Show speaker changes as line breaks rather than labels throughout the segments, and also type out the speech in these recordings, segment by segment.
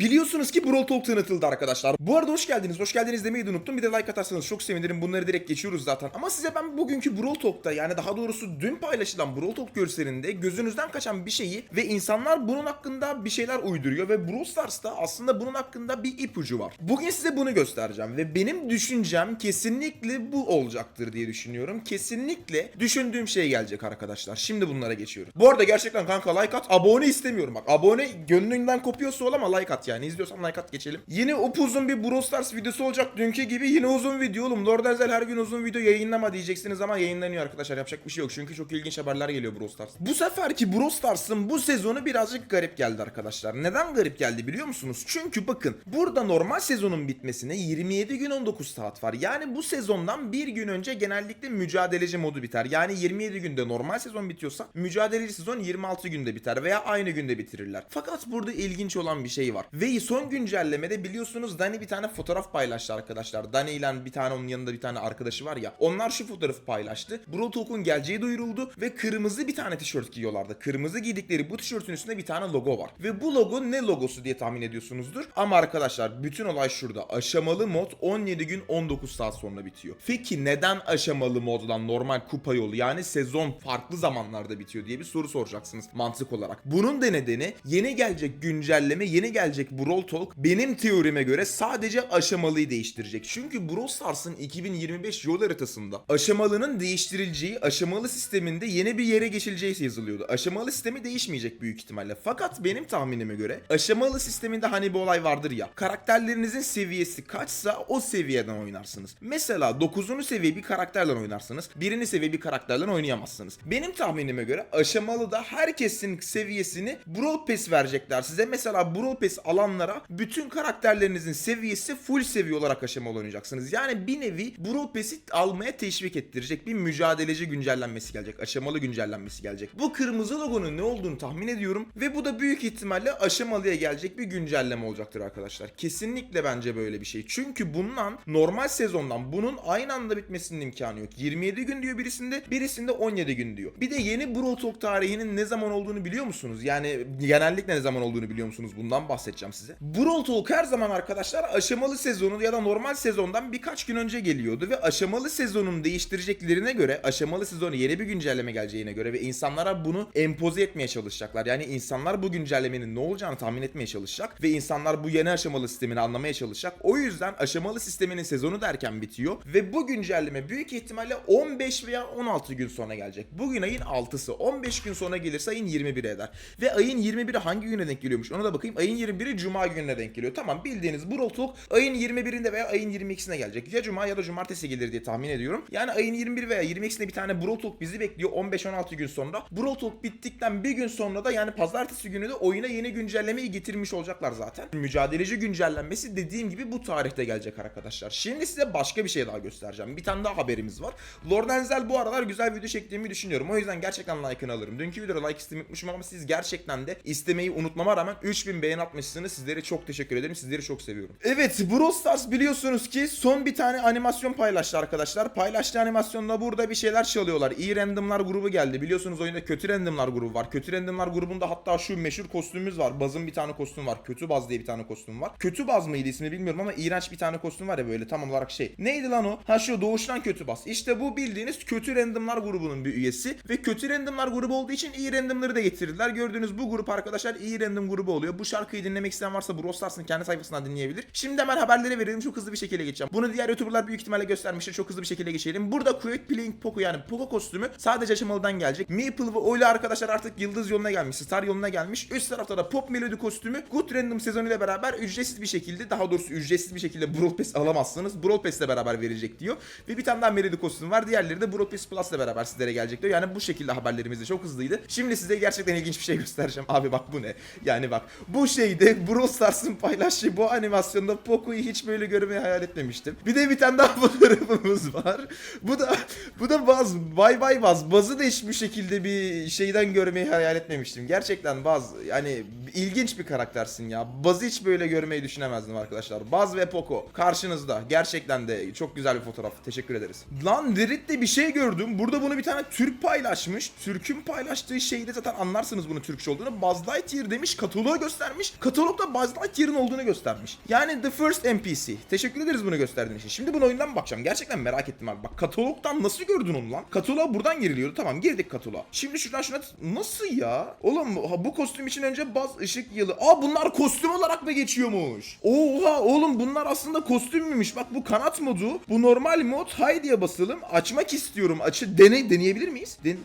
Biliyorsunuz ki Brawl Talk tanıtıldı arkadaşlar. Bu arada hoş geldiniz. Hoş geldiniz demeyi de unuttum. Bir de like atarsanız çok sevinirim. Bunları direkt geçiyoruz zaten. Ama size ben bugünkü Brawl Talk'ta yani daha doğrusu dün paylaşılan Brawl Talk görselinde gözünüzden kaçan bir şeyi ve insanlar bunun hakkında bir şeyler uyduruyor ve Brawl Stars'ta aslında bunun hakkında bir ipucu var. Bugün size bunu göstereceğim ve benim düşüncem kesinlikle bu olacaktır diye düşünüyorum. Kesinlikle düşündüğüm şey gelecek arkadaşlar. Şimdi bunlara geçiyorum. Bu arada gerçekten kanka like at. Abone istemiyorum bak. Abone gönlünden kopuyorsa ol ama like at yani. İzliyorsan like at geçelim. Yine upuzun bir Brawl Stars videosu olacak dünkü gibi. Yine uzun video oğlum. Lord Enzel her gün uzun video yayınlama diyeceksiniz ama yayınlanıyor arkadaşlar. Yapacak bir şey yok. Çünkü çok ilginç haberler geliyor Brawl Stars. Bu seferki Brawl Stars'ın bu sezonu birazcık garip geldi arkadaşlar. Neden garip geldi biliyor musunuz? Çünkü bakın burada normal sezonun bitmesine 27 gün 19 saat var. Yani bu sezondan bir gün önce genellikle mücadeleci modu biter. Yani 27 günde normal sezon bitiyorsa mücadeleci sezon 26 günde biter veya aynı günde bitirirler. Fakat burada ilginç olan bir şey var. Ve son güncellemede biliyorsunuz Dani bir tane fotoğraf paylaştı arkadaşlar. Dani ile bir tane onun yanında bir tane arkadaşı var ya. Onlar şu fotoğrafı paylaştı. Brawl Talk'un geleceği duyuruldu ve kırmızı bir tane tişört giyiyorlardı. Kırmızı giydikleri bu tişörtün üstünde bir tane logo var. Ve bu logo ne logosu diye tahmin ediyorsunuzdur. Ama arkadaşlar bütün olay şurada. Aşamalı mod 17 gün 19 saat sonra bitiyor. Peki neden aşamalı moddan normal kupa yolu yani sezon farklı zamanlarda bitiyor diye bir soru soracaksınız mantık olarak. Bunun da nedeni yeni gelecek güncelleme, yeni gelecek Brawl Talk benim teorime göre sadece aşamalıyı değiştirecek. Çünkü Brawl Stars'ın 2025 yol haritasında aşamalının değiştirileceği, aşamalı sisteminde yeni bir yere geçileceği yazılıyordu. Aşamalı sistemi değişmeyecek büyük ihtimalle. Fakat benim tahminime göre aşamalı sisteminde hani bir olay vardır ya. Karakterlerinizin seviyesi kaçsa o seviyeden oynarsınız. Mesela 9. seviye bir karakterle oynarsınız. 1. seviye bir karakterle oynayamazsınız. Benim tahminime göre aşamalı da herkesin seviyesini Brawl Pass verecekler size. Mesela Brawl Pass alanlara bütün karakterlerinizin seviyesi full seviye olarak aşamalı oynayacaksınız. Yani bir nevi Brawl Pass'i almaya teşvik ettirecek bir mücadeleci güncellenmesi gelecek. Aşamalı güncellenmesi gelecek. Bu kırmızı logonun ne olduğunu tahmin ediyorum ve bu da büyük ihtimalle aşamalıya gelecek bir güncelleme olacaktır arkadaşlar. Kesinlikle bence böyle bir şey. Çünkü bundan normal sezondan bunun aynı anda bitmesinin imkanı yok. 27 gün diyor birisinde, birisinde 17 gün diyor. Bir de yeni Brawl Talk tarihinin ne zaman olduğunu biliyor musunuz? Yani genellikle ne zaman olduğunu biliyor musunuz? Bundan bahsedeceğim size. Brawl Talk her zaman arkadaşlar aşamalı sezonu ya da normal sezondan birkaç gün önce geliyordu ve aşamalı sezonun değiştireceklerine göre aşamalı sezonu yeni bir güncelleme geleceğine göre ve insanlara bunu empoze etmeye çalışacaklar. Yani insanlar bu güncellemenin ne olacağını tahmin etmeye çalışacak ve insanlar bu yeni aşamalı sistemini anlamaya çalışacak. O yüzden aşamalı sisteminin sezonu derken bitiyor ve bu güncelleme büyük ihtimalle 15 veya 16 gün sonra gelecek. Bugün ayın 6'sı. 15 gün sonra gelirse ayın 21'i eder. Ve ayın 21'i hangi güne denk geliyormuş ona da bakayım. Ayın 21'i cuma gününe denk geliyor. Tamam bildiğiniz Brawl Talk ayın 21'inde veya ayın 22'sine gelecek. Ya cuma ya da cumartesi gelir diye tahmin ediyorum. Yani ayın 21 veya 22'sinde bir tane Brawl bizi bekliyor 15-16 gün sonra. Brawl bittikten bir gün sonra da yani pazartesi günü de oyuna yeni güncellemeyi getirmiş olacaklar zaten. Mücadeleci güncellenmesi dediğim gibi bu tarihte gelecek arkadaşlar. Şimdi size başka bir şey daha göstereceğim. Bir tane daha haberimiz var. Lord Enzel bu aralar güzel video çektiğimi düşünüyorum. O yüzden gerçekten like'ını alırım. Dünkü videoda like istemeyi ama siz gerçekten de istemeyi unutmama rağmen 3000 beğeni atmışsınız. Sizlere çok teşekkür ederim. Sizleri çok seviyorum. Evet Brawl Stars biliyorsunuz ki son bir tane animasyon paylaştı arkadaşlar. Paylaştığı animasyonda burada bir şeyler çalıyorlar. İyi randomlar grubu geldi. Biliyorsunuz oyunda kötü randomlar grubu var. Kötü randomlar grubunda hatta şu meşhur kostümümüz var. Baz'ın bir tane kostüm var. Kötü Baz diye bir tane kostüm var. Kötü Baz mıydı ismini bilmiyorum ama iğrenç bir tane kostüm var ya böyle tam olarak şey. Neydi lan o? Ha şu doğuştan kötü Baz. İşte bu bildiğiniz kötü randomlar grubunun bir üyesi ve kötü randomlar grubu olduğu için iyi randomları da getirdiler. Gördüğünüz bu grup arkadaşlar iyi random grubu oluyor. Bu şarkıyı dinlemek isteyen varsa Brawl Stars'ın kendi sayfasından dinleyebilir. Şimdi hemen haberleri verelim. Çok hızlı bir şekilde geçeceğim. Bunu diğer YouTuber'lar büyük ihtimalle göstermiştir. Çok hızlı bir şekilde geçelim. Burada Quick Playing Poco yani Poco kostümü sadece aşamalıdan gelecek. Meeple ve Oyla arkadaşlar artık yıldız yoluna gelmiş. Star yoluna gelmiş. Üst tarafta da Pop Melody kostümü Good Random sezonuyla beraber ücretsiz bir şekilde daha doğrusu ücretsiz bir şekilde Brawl Pass alamazsınız. Brawl Pass ile beraber verecek diyor. Ve bir tane daha Melody kostümü var. Diğerleri de Brawl Pass Plus ile beraber sizlere gelecek diyor. Yani bu şekilde haberlerimiz de çok hızlıydı. Şimdi size gerçekten ilginç bir şey göstereceğim. Abi bak bu ne? Yani bak bu şeyde Brawl Stars'ın paylaştığı bu animasyonda Poco'yu hiç böyle görmeyi hayal etmemiştim. Bir de bir tane daha fotoğrafımız var. Bu da bu da Baz. Vay vay Baz. Baz'ı da hiçbir şekilde bir şeyden görmeyi hayal etmemiştim. Gerçekten Baz yani ilginç bir karaktersin ya. Baz'ı hiç böyle görmeyi düşünemezdim arkadaşlar. Baz ve Poco karşınızda. Gerçekten de çok güzel bir fotoğraf. Teşekkür ederiz. Lan Dirit'te bir şey gördüm. Burada bunu bir tane Türk paylaşmış. Türk'ün paylaştığı şeyde zaten anlarsınız bunu Türkçe olduğunu. Buzz Lightyear demiş. Kataloğu göstermiş. Katalog katalogda Buzz Lightyear'ın olduğunu göstermiş. Yani The First NPC. Teşekkür ederiz bunu gösterdiğin için. Şimdi bunu oyundan bakacağım. Gerçekten merak ettim abi. Bak katalogdan nasıl gördün onu lan? Kataloğa buradan giriliyordu. Tamam girdik kataloğa. Şimdi şuradan şuna... Nasıl ya? Oğlum ha, bu kostüm için önce Buzz ışık yılı. Aa bunlar kostüm olarak mı geçiyormuş? Oha oğlum bunlar aslında kostümmüş. Bak bu kanat modu. Bu normal mod. Haydi'ye basalım. Açmak istiyorum. Açı dene deneyebilir miyiz? Den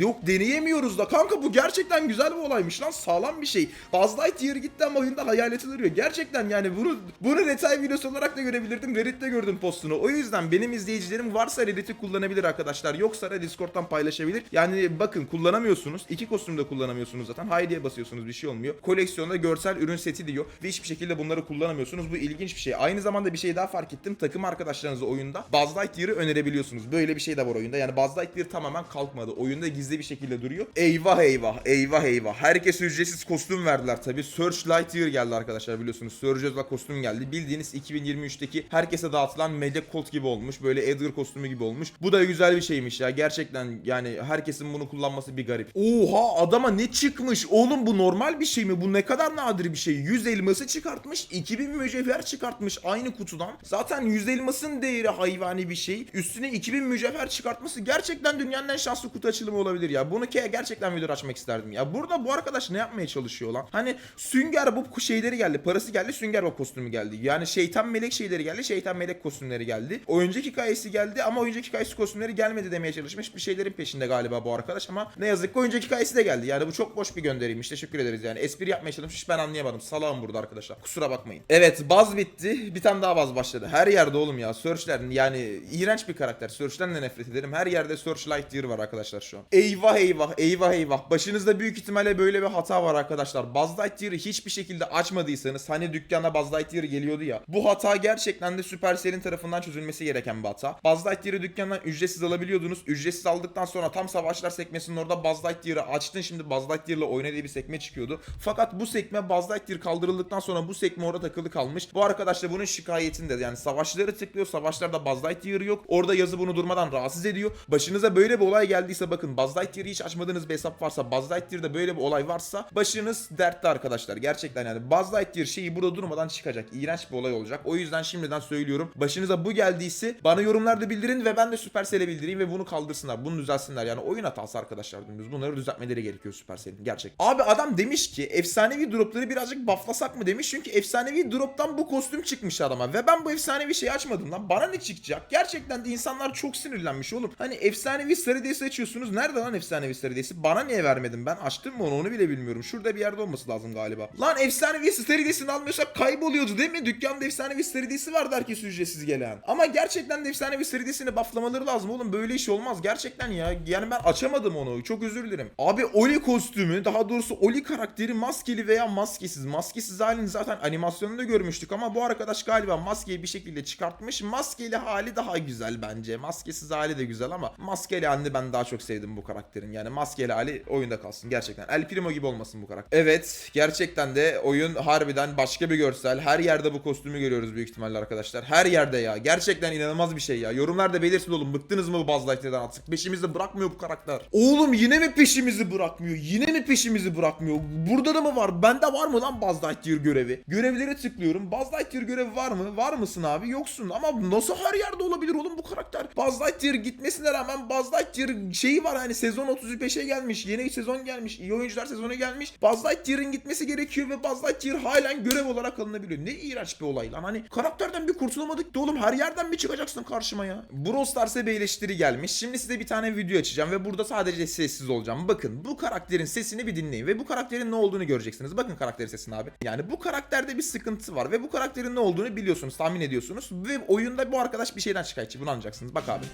Yok deneyemiyoruz da. Kanka bu gerçekten güzel bir olaymış lan. Sağlam bir şey. Buzz Lightyear gitti ama oyunda hayaleti duruyor. Gerçekten yani bunu bunu detay videosu olarak da görebilirdim. Reddit'te gördüm postunu. O yüzden benim izleyicilerim varsa Reddit'i kullanabilir arkadaşlar. Yoksa da Discord'dan paylaşabilir. Yani bakın kullanamıyorsunuz. İki kostümü de kullanamıyorsunuz zaten. Haydi'ye basıyorsunuz bir şey olmuyor. Koleksiyonda görsel ürün seti diyor. Ve hiçbir şekilde bunları kullanamıyorsunuz. Bu ilginç bir şey. Aynı zamanda bir şey daha fark ettim. Takım arkadaşlarınızı oyunda Buzz Lightyear'ı önerebiliyorsunuz. Böyle bir şey de var oyunda. Yani Buzz Lightyear tamamen kalkmadı. Oyunda gizli bir şekilde duruyor. Eyvah eyvah eyvah eyvah. Herkese ücretsiz kostüm verdiler tabi. Search Lightyear geldi arkadaşlar biliyorsunuz. Surge özel kostüm geldi. Bildiğiniz 2023'teki herkese dağıtılan Media Colt gibi olmuş. Böyle Edgar kostümü gibi olmuş. Bu da güzel bir şeymiş ya. Gerçekten yani herkesin bunu kullanması bir garip. Oha adama ne çıkmış? Oğlum bu normal bir şey mi? Bu ne kadar nadir bir şey. 100 elması çıkartmış. 2000 mücevher çıkartmış aynı kutudan. Zaten 100 elmasın değeri hayvani bir şey. Üstüne 2000 mücevher çıkartması gerçekten dünyanın en şanslı kutu açılımı olabilir ya. Bunu ke gerçekten video açmak isterdim ya. Burada bu arkadaş ne yapmaya çalışıyor lan? Hani Sünger Bob şeyleri geldi. Parası geldi. Sünger Bob kostümü geldi. Yani şeytan melek şeyleri geldi. Şeytan melek kostümleri geldi. Oyuncak hikayesi geldi ama oyuncak hikayesi kostümleri gelmedi demeye çalışmış. Bir şeylerin peşinde galiba bu arkadaş ama ne yazık ki oyuncak hikayesi de geldi. Yani bu çok boş bir gönderiymiş. Teşekkür ederiz yani. Espri yapmaya çalışmış. Ben anlayamadım. Salağım burada arkadaşlar. Kusura bakmayın. Evet baz bitti. Bir tane daha baz başladı. Her yerde oğlum ya. Search'ler yani iğrenç bir karakter. Search'ten de nefret ederim. Her yerde Search Lightyear var arkadaşlar şu an. Eyvah eyvah eyvah eyvah. Başınızda büyük ihtimalle böyle bir hata var arkadaşlar. Buzz Lightyear'ı hiçbir şekilde açmadıysanız hani dükkana Buzz Lightyear geliyordu ya. Bu hata gerçekten de Supercell'in tarafından çözülmesi gereken bir hata. Buzz Lightyear'ı dükkandan ücretsiz alabiliyordunuz. Ücretsiz aldıktan sonra tam savaşlar sekmesinin orada Buzz Lightyear'ı açtın. Şimdi Buzz Lightyear'la oyna diye bir sekme çıkıyordu. Fakat bu sekme Buzz Lightyear kaldırıldıktan sonra bu sekme orada takılı kalmış. Bu arkadaş da bunun şikayetinde. Yani savaşları tıklıyor. Savaşlarda Buzz Lightyear yok. Orada yazı bunu durmadan rahatsız ediyor. Başınıza böyle bir olay geldiyse bakın Buzz Lightyear'ı hiç açmadığınız bir hesap varsa Buzz Lightyear'da böyle bir olay varsa başınız dertte arkadaşlar. Gerçekten yani Buzz Lightyear şeyi burada durmadan çıkacak. İğrenç bir olay olacak. O yüzden şimdiden söylüyorum. Başınıza bu geldiyse bana yorumlarda bildirin ve ben de Supercell'e bildireyim ve bunu kaldırsınlar. Bunu düzelsinler. Yani oyun hatası arkadaşlar dümdüz. Bunları düzeltmeleri gerekiyor Supercell'in. Gerçek. Abi adam demiş ki efsanevi dropları birazcık bufflasak mı demiş. Çünkü efsanevi droptan bu kostüm çıkmış adama. Ve ben bu efsanevi şeyi açmadım lan. Bana ne çıkacak? Gerçekten de insanlar çok sinirlenmiş oğlum. Hani efsanevi sarı desi açıyorsunuz. Nerede lan efsanevi sarı desi? Bana niye vermedin? Ben açtım mı onu onu bile bilmiyorum. Şurada bir yerde olması lazım galiba. Lan efsanevi sarı desini almıyorsak kayboluyordu değil mi? Dükkanda efsanevi sarı desi vardı herkes ücretsiz gelen. Ama gerçekten de efsanevi sarı desini bufflamaları lazım oğlum. Böyle iş olmaz. Gerçekten ya. Yani ben açamadım onu. Çok özür dilerim. Abi Oli kostümü daha doğrusu Oli karakteri maskeli veya maskesiz. Maskesiz halini zaten animasyonunda görmüştük ama bu arkadaş galiba maskeyi bir şekilde çıkartmış. Maskeli hali daha güzel bence. Maskesiz hali de güzel ama maskeli halini ben daha çok sevdim bu karakterin. Yani maskeli hali oyunda kalsın gerçekten. El Primo gibi olmasın bu karakter. Evet gerçekten de oyun harbiden başka bir görsel. Her yerde bu kostümü görüyoruz büyük ihtimalle arkadaşlar. Her yerde ya. Gerçekten inanılmaz bir şey ya. Yorumlarda belirtin oğlum. Bıktınız mı bu Buzz Lightyear'dan artık? Peşimizi bırakmıyor bu karakter. Oğlum yine mi peşimizi bırakmıyor? Yine mi peşimizi bırakmıyor? Burada da mı var? Bende var mı lan Buzz Lightyear görevi? Görevlere tıklıyorum. Buzz Lightyear görevi var mı? Var mısın abi? Yoksun. Ama nasıl her yerde olabilir oğlum bu karakter? Buzz Lightyear gitmesine rağmen Buzz Lightyear şeyi var hani sezon 35'e gelmiş. Yeni sezon gelmiş. iyi oyuncular sezonu gelmiş. Buzz Lightyear'ın gitmesi gerekiyor ve Buzz Lightyear halen görev olarak alınabiliyor. Ne iğrenç bir olay lan. Hani karakterden bir kurtulamadık da oğlum her yerden mi çıkacaksın karşıma ya? Brawl Stars'a bir eleştiri gelmiş. Şimdi size bir tane video açacağım ve burada sadece sessiz olacağım. Bakın bu karakterin sesini bir dinleyin ve bu karakterin ne olduğunu göreceksiniz. Bakın karakterin sesini abi. Yani bu karakterde bir sıkıntı var ve bu karakterin ne olduğunu biliyorsunuz, tahmin ediyorsunuz ve oyunda bu arkadaş bir şeyden şikayetçi. Bunu anlayacaksınız. Bak abi.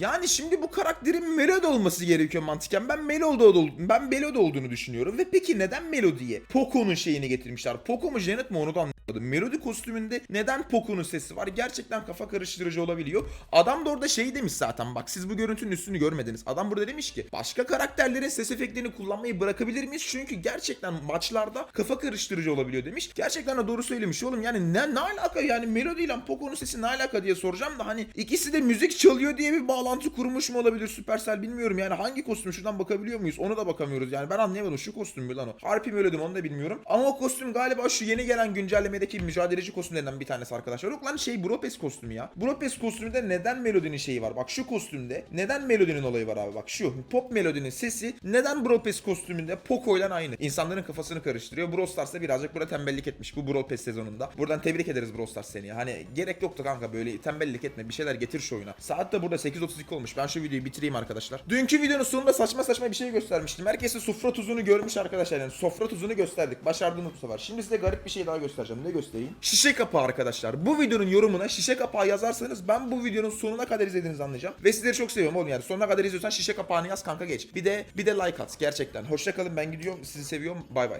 Yani şimdi bu karakterin Melody olması gerekiyor mantıken. Ben Melody, ol- ben Melody olduğunu düşünüyorum. Ve peki neden Melody'ye Poco'nun şeyini getirmişler? Poco mu Janet mi onu da anlamadım. Melody kostümünde neden Poco'nun sesi var? Gerçekten kafa karıştırıcı olabiliyor. Adam da orada şey demiş zaten bak siz bu görüntünün üstünü görmediniz. Adam burada demiş ki başka karakterlerin ses efektlerini kullanmayı bırakabilir miyiz? Çünkü gerçekten maçlarda kafa karıştırıcı olabiliyor demiş. Gerçekten de doğru söylemiş oğlum. Yani ne, ne alaka yani Melody ile Poco'nun sesi ne alaka diye soracağım da hani ikisi de müzik çalıyor diye bir bağlantı kurmuş mu olabilir Supercell bilmiyorum. Yani hangi kostüm şuradan bakabiliyor muyuz? Onu da bakamıyoruz. Yani ben anlayamadım şu kostüm mü lan o? Harpi mi onu da bilmiyorum. Ama o kostüm galiba şu yeni gelen güncellemedeki mücadeleci kostümlerinden bir tanesi arkadaşlar. Yok lan şey Bropes kostümü ya. Bropes kostümünde neden Melody'nin şeyi var? Bak şu kostümde neden Melody'nin olayı var abi? Bak şu Pop Melody'nin sesi neden Bropes kostümünde Poco ile aynı? İnsanların kafasını karıştırıyor. Brawl Stars'ta birazcık burada tembellik etmiş bu Brawl sezonunda. Buradan tebrik ederiz Brawl seni. Hani gerek yoktu kanka böyle tembellik etme. Bir şeyler getir şu oyuna. Saat de burada 8.32 olmuş. Ben şu videoyu bitireyim arkadaşlar. Dünkü videonun sonunda saçma saçma bir şey göstermiştim. Herkese sofra tuzunu görmüş arkadaşlar. Yani sofra tuzunu gösterdik. Başardığımız bu sefer. Şimdi size garip bir şey daha göstereceğim. Ne göstereyim? Şişe kapağı arkadaşlar. Bu videonun yorumuna şişe kapağı yazarsanız ben bu videonun sonuna kadar izlediğinizi anlayacağım. Ve sizleri çok seviyorum oğlum yani. Sonuna kadar izliyorsan şişe kapağını yaz kanka geç. Bir de bir de like at gerçekten. Hoşça kalın ben gidiyorum. Sizi seviyorum. Bay bay.